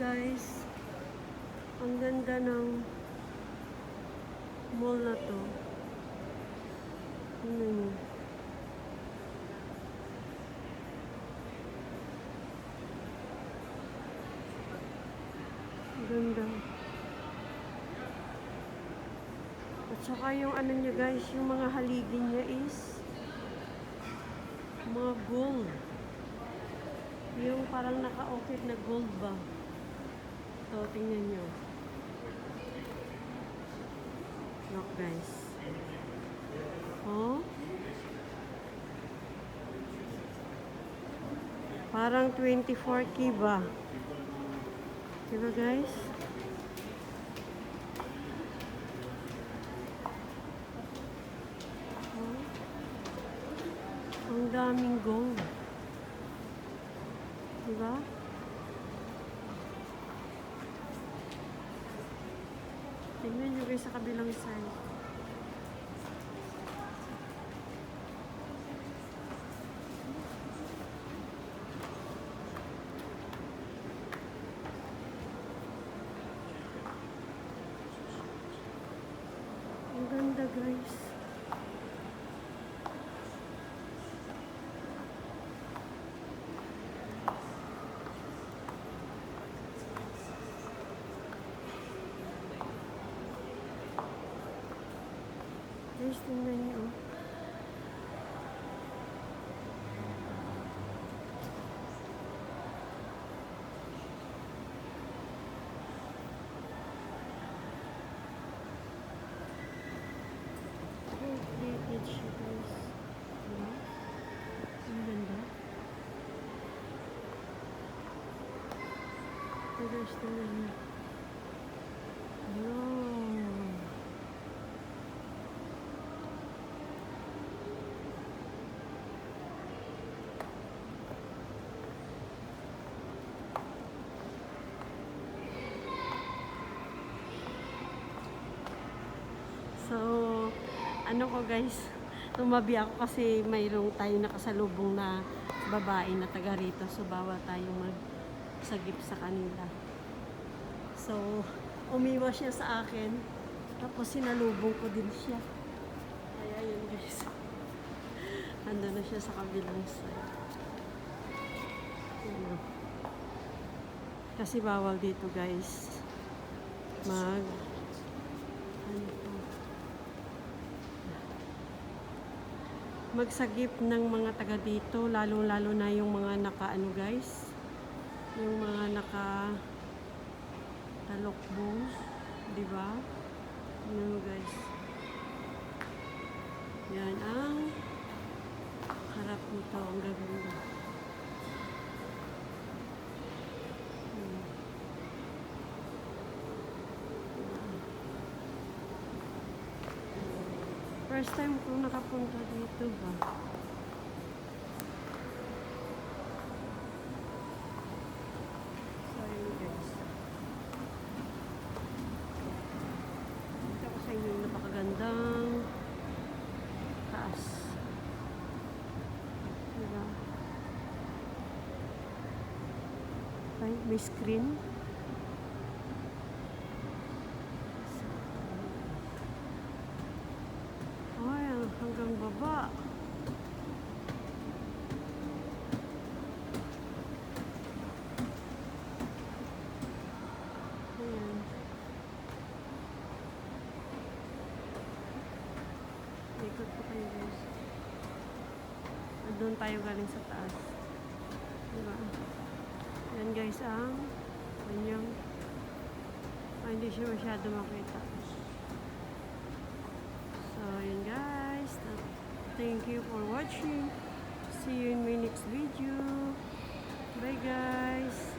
guys. Ang ganda ng mall na to. Ano Ganda. At saka yung ano niya guys, yung mga haligi niya is mga gold. Yung parang naka-okit na gold ba? So, tingnan nyo. Look guys. Oh. Parang 24K ba? Diba guys? Oh. Ang daming gold. Diba? Tingnan guys sa kabilang side. Ang ganda guys. Guys, tingnan niyo. oh. Oh, created siya guys. Diba? Ang ganda. Ito guys, tingnan niyo. Wow. So, ano ko guys, tumabi ako kasi mayroong tayo nakasalubong na babae na taga rito. So, bawal tayong magsagip sa kanila. So, umiwas siya sa akin. Tapos sinalubong ko din siya. Kaya yun guys. Ando na siya sa kabilang side. Ano. Kasi bawal dito guys. Mag ano to? Magsagip ng mga taga dito, lalo-lalo na yung mga naka ano guys, yung mga naka talokbong, di ba? Ano guys? Yan ang harap nito, ang gaganda. First time ko nakapunta dito ba? Sorry guys. Ito ko sa inyo yung napakagandang taas. Diba? Ay, may screen. Ikot po kayo guys. Doon tayo galing sa taas. Diba? Yan guys ang kanyang ah, hindi siya masyado makita. So, yun guys. Thank you for watching. See you in my next video. Bye guys.